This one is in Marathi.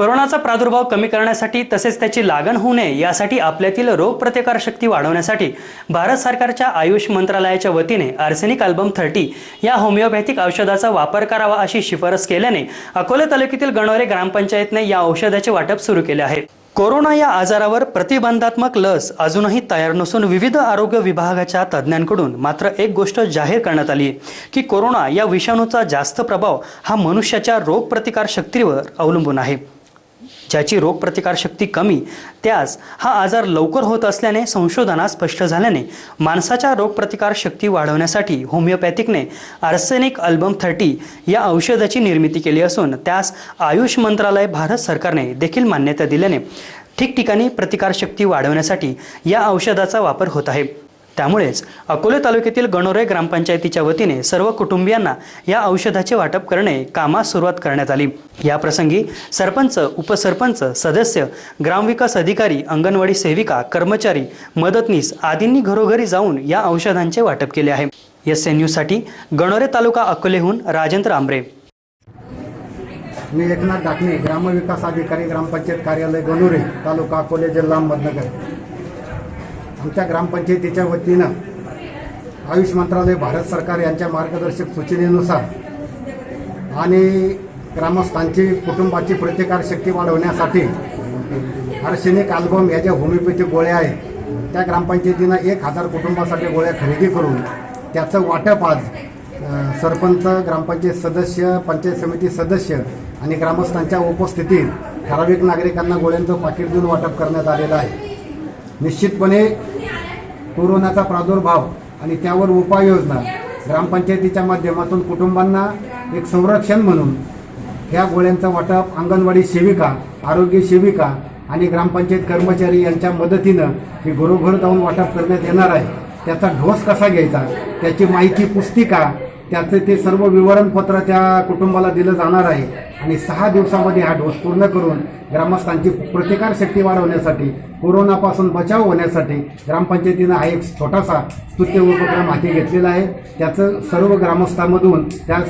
कोरोनाचा प्रादुर्भाव कमी करण्यासाठी तसेच त्याची लागण होऊ नये यासाठी आपल्यातील रोगप्रतिकार शक्ती वाढवण्यासाठी भारत सरकारच्या आयुष मंत्रालयाच्या वतीने आर्सेनिक अल्बम थर्टी या होमिओपॅथिक औषधाचा वापर करावा अशी शिफारस केल्याने अकोला तालुक्यातील गणोरे ग्रामपंचायतने या औषधाचे वाटप सुरू केले आहे. कोरोना या आजारावर प्रतिबंधात्मक लस अजूनही तयार नसून विविध आरोग्य विभागाच्या तज्ज्ञांकडून मात्र एक गोष्ट जाहीर करण्यात आली आहे की कोरोना या विषाणूचा जास्त प्रभाव हा मनुष्याच्या रोगप्रतिकार शक्तीवर अवलंबून आहे. ज्याची रोगप्रतिकार शक्ती कमी त्यास हा आजार लवकर होत असल्याने संशोधनात स्पष्ट झाल्याने माणसाच्या रोगप्रतिकार शक्ती वाढवण्यासाठी होमिओपॅथिकने आर्सेनिक अल्बम थर्टी या औषधाची निर्मिती केली असून त्यास आयुष मंत्रालय भारत सरकारने देखील मान्यता दिल्याने ठिकठिकाणी प्रतिकारशक्ती वाढवण्यासाठी या औषधाचा वापर होत आहे. त्यामुळेच अकोले तालुक्यातील गणोरे ग्रामपंचायतीच्या वतीने सर्व कुटुंबियांना या औषधाचे वाटप करणे कामास सुरुवात करण्यात आली. याप्रसंगी सरपंच उपसरपंच सदस्य ग्रामविकास अधिकारी अंगणवाडी सेविका कर्मचारी मदतनीस आदींनी घरोघरी जाऊन या औषधांचे वाटप केले आहे. एस एन न्यूजसाठी गणोरे तालुका अकोलेहून राजेंद्र आंबरे. मी एकनाथ डाकणे ग्रामविकास अधिकारी ग्रामपंचायत कार्यालय गणुरे तालुका अकोले जिल्हा अहमदनगर. आमच्या ग्रामपंचायतीच्या वतीनं आयुष मंत्रालय भारत सरकार यांच्या मार्गदर्शक सूचनेनुसार आणि ग्रामस्थांची कुटुंबाची प्रतिकार शक्ती वाढवण्यासाठी आर्सेनिक आल्बम या ज्या होमिओपॅथिक गोळ्या आहेत त्या ग्रामपंचायतीनं एक हजार कुटुंबासाठी गोळ्या खरेदी करून त्याचं वाटप आज सरपंच ग्रामपंचायत सदस्य पंचायत समिती सदस्य आणि ग्रामस्थांच्या उपस्थितीत ठराविक नागरिकांना गोळ्यांचं पाकिट देऊन वाटप करण्यात आलेलं आहे. निश्चितपणे कोरोनाचा प्रादुर्भाव आणि त्यावर उपाययोजना ग्रामपंचायतीच्या माध्यमातून कुटुंबांना एक संरक्षण म्हणून ह्या गोळ्यांचं वाटप अंगणवाडी सेविका आरोग्य सेविका आणि ग्रामपंचायत कर्मचारी यांच्या मदतीनं हे घरोघर जाऊन वाटप करण्यात येणार आहे. त्याचा ढोस कसा घ्यायचा? त्याची माहिती पुस्तिका त्याचं ते सर्व विवरणपत्र त्या कुटुंबाला दिलं जाणार आहे. आणि सहा दिवसामध्ये हा डोस पूर्ण करून ग्रामस्थांची प्रतिकारशक्ती वाढवण्यासाठी कोरोनापासून बचाव होण्यासाठी ग्रामपंचायतीनं हा एक छोटासा स्तुत्य उपक्रम हाती घेतलेला आहे. त्याचं सर्व ग्रामस्थांमधून त्या